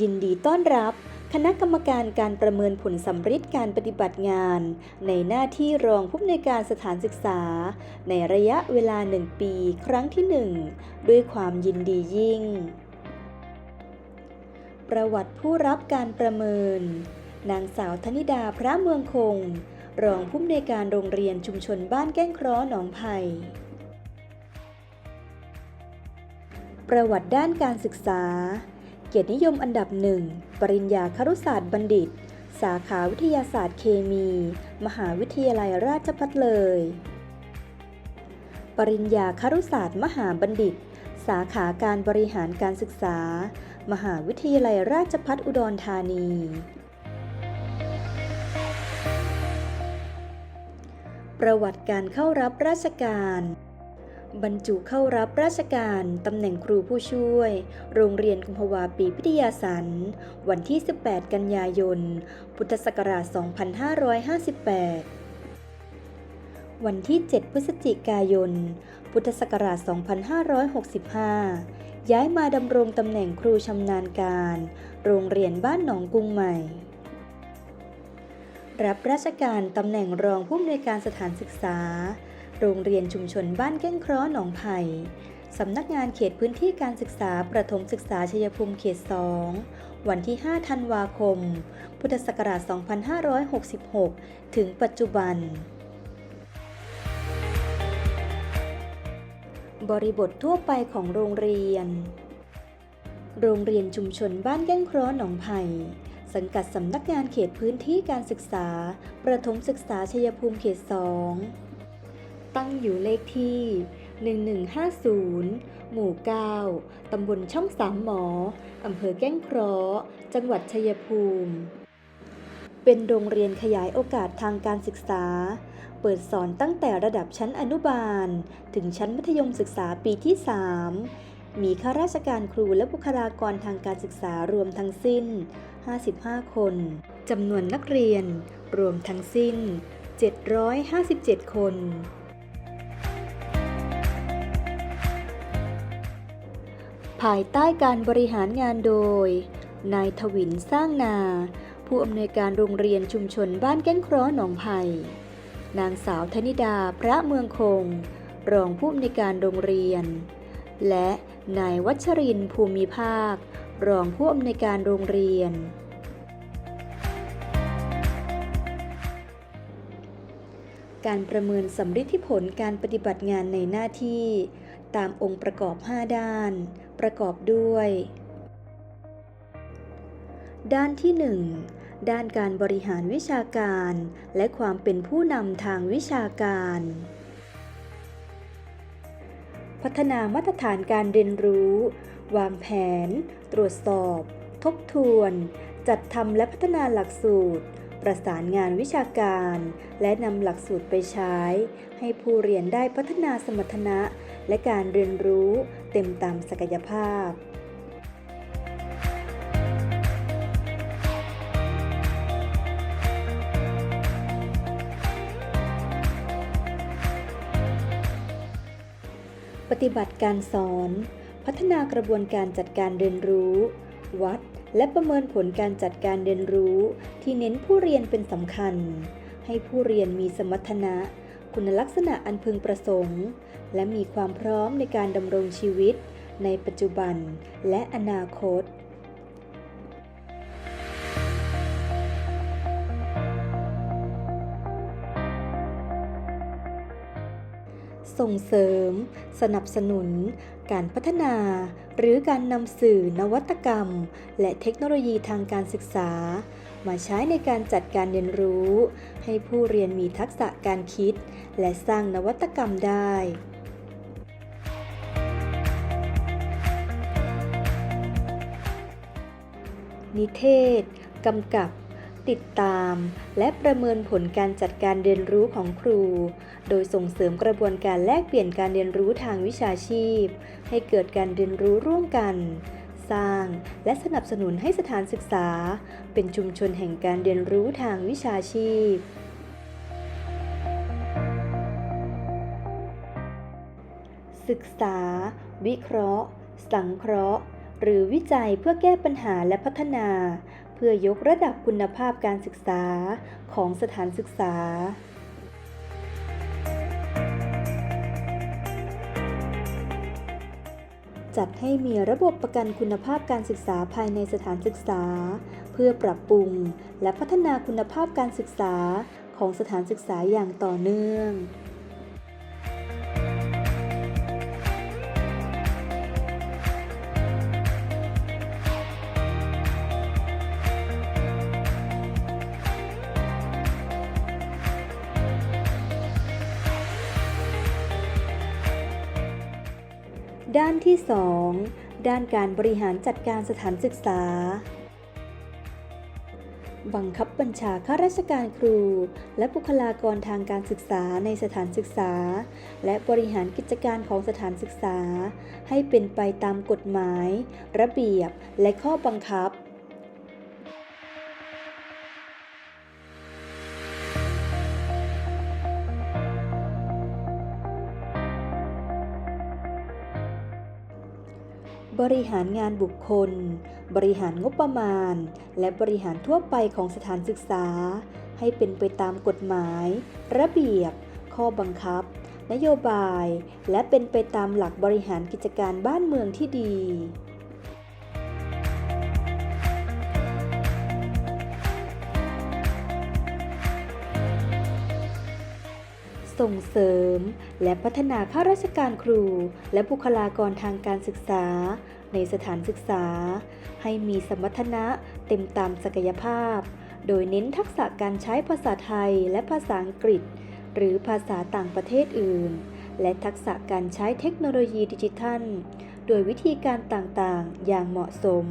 ยินดีต้อนรับคณะกรรมการการประเมินผลสำฤทธิ์การปฏิบัติงาน ในหน้าที่รองผู้อำนวยการสถานศึกษา ในระยะเวลาหนึ่งปีครั้งที่หนึ่งด้วยความยินดียิ่ง ประวัติผู้รับการประเมิน นางสาวธนิดาพระเมืองคง รองผู้อำนวยการโรงเรียนชุมชนบ้านแก้งเคราะห์หนองไผ่ประวัติด้านการศึกษา เกียรตินิยมอันดับหนึ่ง ปริญญาครุศาสตร์บัณฑิต สาขาวิทยาศาสตร์เคมี มหาวิทยาลัยราชภัฏเลย ปริญญาครุศาสตร์มหาบัณฑิต สาขาการบริหารการศึกษา มหาวิทยาลัยราชภัฏอุดรธานี ประวัติการเข้ารับราชการ บรรจุเข้ารับราชการตำแหน่งครูผู้ช่วย โรงเรียนกุมภาวาปีพิทยาสัน วันที่ 18 กันยายน พุทธศักราช 2558 วันที่ 7 พฤศจิกายน พุทธศักราช 2565 ย้ายมาดำรงตำแหน่งครูชำนาญการ โรงเรียนบ้านหนองกรุงใหม่รับราชการตำแหน่งรองผู้อำนวยการสถานศึกษา โรงเรียนชุมชนบ้านแก้งเคราะห์หนองไผ่สำนักงานเขตพื้นที่การศึกษาประถมศึกษาชัยภูมิเขต 2 วันที่ 5 ธันวาคม พุทธศักราช 2566 ถึงปัจจุบัน บริบททั่วไปของโรงเรียน โรงเรียนชุมชนบ้านแก้งเคราะห์หนองไผ่สังกัดสำนักงานเขตพื้นที่การศึกษา ประถมศึกษาชัยภูมิเขต 2 ตั้งอยู่เลขที่ 1150 หมู่ 9 ตำบลช่องสามหมอ อำเภอแก้งเคราะห์ จังหวัดชัยภูมิ เป็นโรงเรียนขยายโอกาสทางการศึกษา เปิดสอนตั้งแต่ระดับชั้นอนุบาล ถึงชั้นมัธยมศึกษาปีที่ 3 มีข้าราชการครูและบุคลากรทางการศึกษารวมทั้งสิ้น 55 คนจำนวนนักเรียนรวมทั้งสิ้น 757 คน ภายใต้การบริหารงานโดย นายทวินสร้างนา ผู้อำนวยการโรงเรียนชุมชนบ้านแก้งเคราะห์หนองไผ่นางสาวธนิดาพระเมืองคง รองผู้อำนวยการโรงเรียน และนายวัชรินภูมิภาค รองผู้อำนวยการโรงเรียน การประเมินสำฤทธิผลการปฏิบัติงานในหน้าที่ ตามองค์ประกอบ 5 ด้าน ประกอบด้วย ด้านที่ 1 ด้านการบริหารวิชาการ และความเป็นผู้นำทางวิชาการ พัฒนามาตรฐานการเรียนรู้ วางแผน ตรวจสอบ ทบทวน จัดทำและพัฒนาหลักสูตรประสานงานวิชาการ และนำหลักสูตรไปใช้ ให้ผู้เรียนได้พัฒนาสมรรถนะ และการเรียนรู้เต็มตามศักยภาพปฏิบัติการสอน พัฒนากระบวนการจัดการเรียนรู้ วัด และประเมินผลการจัดการเรียนรู้ ที่เน้นผู้เรียนเป็นสำคัญ ให้ผู้เรียนมีสมรรถนะ คุณลักษณะอันพึงประสงค์ และมีความพร้อมในการดำรงชีวิต ในปัจจุบันและอนาคตส่งเสริม สนับสนุน การพัฒนา หรือการนำสื่อนวัตกรรม และเทคโนโลยีทางการศึกษา มาใช้ในการจัดการเรียนรู้ ให้ผู้เรียนมีทักษะการคิด และสร้างนวัตกรรมได้นิเทศ กำกับ ติดตาม และประเมินผลการจัดการเรียนรู้ของครู โดยส่งเสริมกระบวนการแลกเปลี่ยนการเรียนรู้ทางวิชาชีพ ให้เกิดการเรียนรู้ร่วมกัน สร้าง และสนับสนุนให้สถานศึกษา เป็นชุมชนแห่งการเรียนรู้ทางวิชาชีพ ศึกษา วิเคราะห์ สังเคราะห์ หรือวิจัยเพื่อแก้ปัญหาและพัฒนา เพื่อยกระดับคุณภาพการศึกษาของสถานศึกษา จัดให้มีระบบประกันคุณภาพการศึกษาภายในสถานศึกษา เพื่อปรับปรุงและพัฒนาคุณภาพการศึกษาของสถานศึกษาอย่างต่อเนื่อง ด้านที่ 2 ด้านการบริหารจัดการสถานศึกษา บังคับบัญชาข้าราชการครู และบุคลากรทางการศึกษาในสถานศึกษา และบริหารกิจการของสถานศึกษา ให้เป็นไปตามกฎหมาย ระเบียบและข้อบังคับ บริหารงานบุคคล บริหารงบประมาณ และบริหารทั่วไปของสถานศึกษา ให้เป็นไปตามกฎหมาย ระเบียบ ข้อบังคับ นโยบาย และเป็นไปตามหลักบริหารกิจการบ้านเมืองที่ดี ส่งเสริม และพัฒนาข้าราชการครู และบุคลากรทางการศึกษา ในสถานศึกษา ให้มีสมรรถนะเต็มตามศักยภาพ โดยเน้นทักษะการใช้ภาษาไทยและภาษาอังกฤษ หรือภาษาต่างประเทศอื่น และทักษะการใช้เทคโนโลยีดิจิทัล โดยวิธีการต่างๆ อย่างเหมาะสม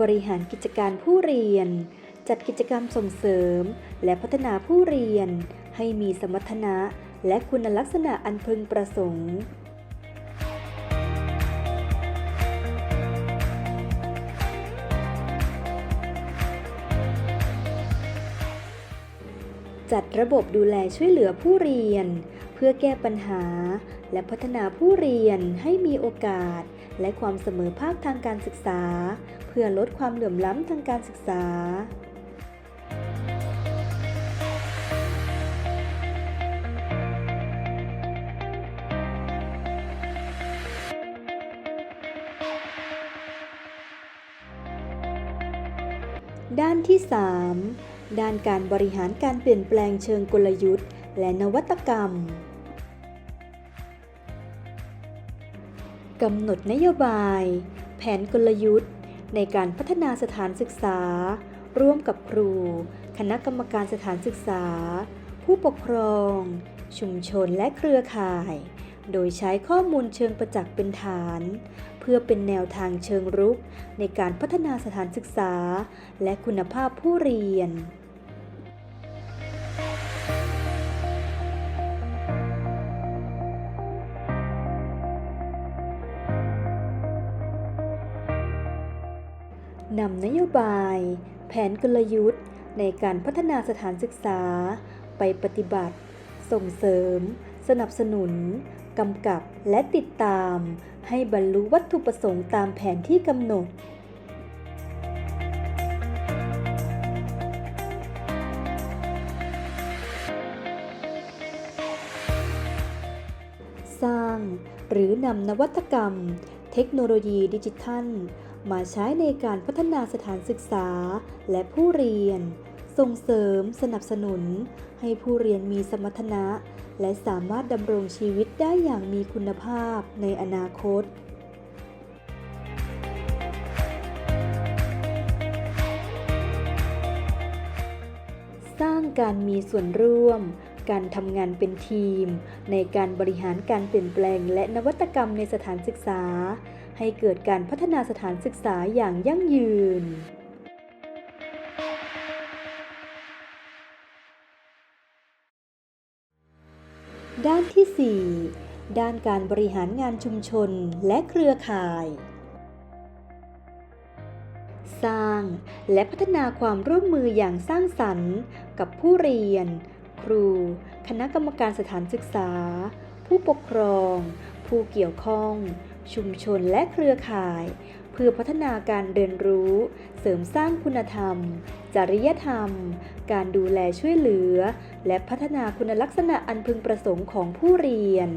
บริหารกิจการผู้เรียน จัดกิจกรรมส่งเสริม และพัฒนาผู้เรียน ให้มีสมรรถนะ และคุณลักษณะอันพึงประสงค์จัดระบบดูแลช่วยเหลือผู้เรียน เพื่อแก้ปัญหา และพัฒนาผู้เรียนให้มีโอกาส และความเสมอภาคทางการศึกษา เพื่อลดความเหลื่อมล้ำทางการศึกษา ด้านที่ 3 ด้านการบริหารการเปลี่ยนแปลงเชิงกลยุทธ์ และนวัตกรรมกำหนดนโยบาย แผนกลยุทธ์ ในการพัฒนาสถานศึกษา ร่วมกับครู คณะกรรมการสถานศึกษา ผู้ปกครอง ชุมชนและเครือข่าย โดยใช้ข้อมูลเชิงประจักษ์เป็นฐาน เพื่อเป็นแนวทางเชิงรุก ในการพัฒนาสถานศึกษา และคุณภาพผู้เรียนำนโยบาย แผนกลยุทธ์ ในการพัฒนาสถานศึกษา ไปปฏิบัติ ส่งเสริม สนับสนุนกำกับและติดตาม ให้บรรลุวัตถุประสงค์ตามแผนที่กำหนดสร้างหรือนำนวัตกรรม เทคโนโลยีดิจิทัล มาใช้ในการพัฒนาสถานศึกษาและผู้เรียน ส่งเสริมสนับสนุน ให้ผู้เรียนมีสมรรถนะ และสามารถดำรงชีวิตได้อย่างมีคุณภาพในอนาคตสร้างการมีส่วนร่วม การทำงานเป็นทีม ในการบริหารการเปลี่ยนแปลงและนวัตกรรมในสถานศึกษา ให้เกิดการพัฒนาสถานศึกษาอย่างยั่งยืนด้านที่ 4 ด้านการบริหารงานชุมชนและเครือข่าย สร้างและพัฒนาความร่วมมืออย่างสร้างสรรค์ กับผู้เรียน ครู คณะกรรมการสถานศึกษา ผู้ปกครอง ผู้เกี่ยวข้อง ชุมชนและเครือข่าย เพื่อพัฒนาการเรียนรู้ เสริมสร้างคุณธรรม จริยธรรม การดูแลช่วยเหลือ และพัฒนาคุณลักษณะอันพึงประสงค์ของผู้เรียน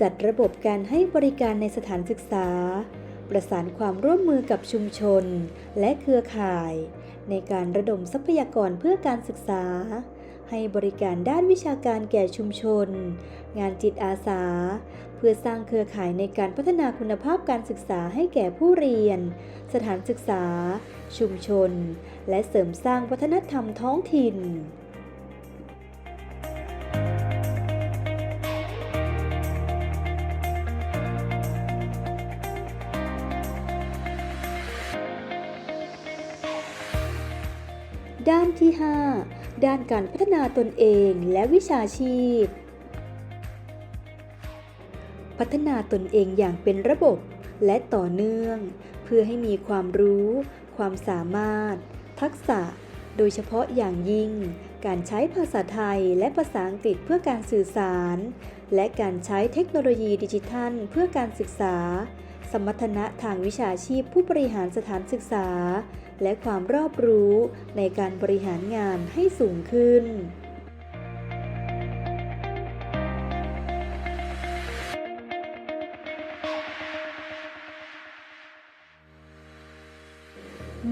จัดระบบการให้บริการในสถานศึกษา ประสานความร่วมมือกับชุมชน และเครือข่าย ในการระดมทรัพยากรเพื่อการศึกษา ให้บริการด้านวิชาการแก่ชุมชน งานจิตอาสา เพื่อสร้างเครือข่ายในการพัฒนาคุณภาพการศึกษาให้แก่ผู้เรียน สถานศึกษา ชุมชน และเสริมสร้างวัฒนธรรมท้องถิ่น ด้านการพัฒนาตนเองและวิชาชีพ พัฒนาตนเองอย่างเป็นระบบและต่อเนื่อง เพื่อให้มีความรู้ ความสามารถ ทักษะ โดยเฉพาะอย่างยิ่ง การใช้ภาษาไทยและภาษาอังกฤษเพื่อการสื่อสาร และการใช้เทคโนโลยีดิจิทัล เพื่อการศึกษา สมรรถนะทางวิชาชีพผู้บริหารสถานศึกษา และความรอบรู้ในการบริหารงานให้สูงขึ้น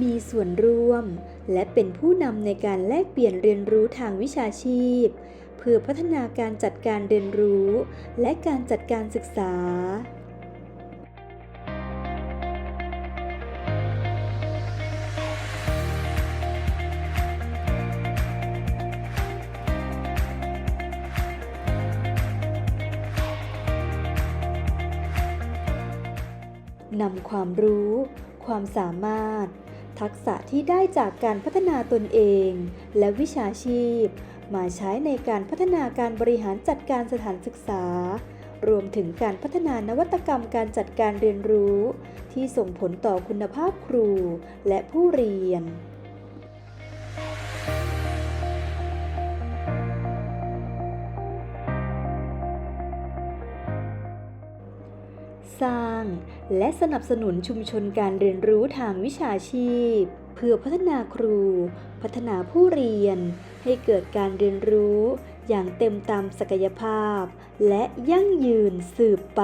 มีส่วนร่วม และเป็นผู้นำในการแลกเปลี่ยนเรียนรู้ทางวิชาชีพ เพื่อพัฒนาการจัดการเรียนรู้ และการจัดการศึกษา นำความรู้ ความสามารถ ทักษะที่ได้จากการพัฒนาตนเอง และวิชาชีพ มาใช้ในการพัฒนาการบริหารจัดการสถานศึกษา รวมถึงการพัฒนานวัตกรรมการจัดการเรียนรู้ ที่ส่งผลต่อคุณภาพครูและผู้เรียนสร้าง และสนับสนุนชุมชนการเรียนรู้ทางวิชาชีพ เพื่อพัฒนาครู พัฒนาผู้เรียน ให้เกิดการเรียนรู้อย่างเต็มตามศักยภาพ และยั่งยืนสืบไป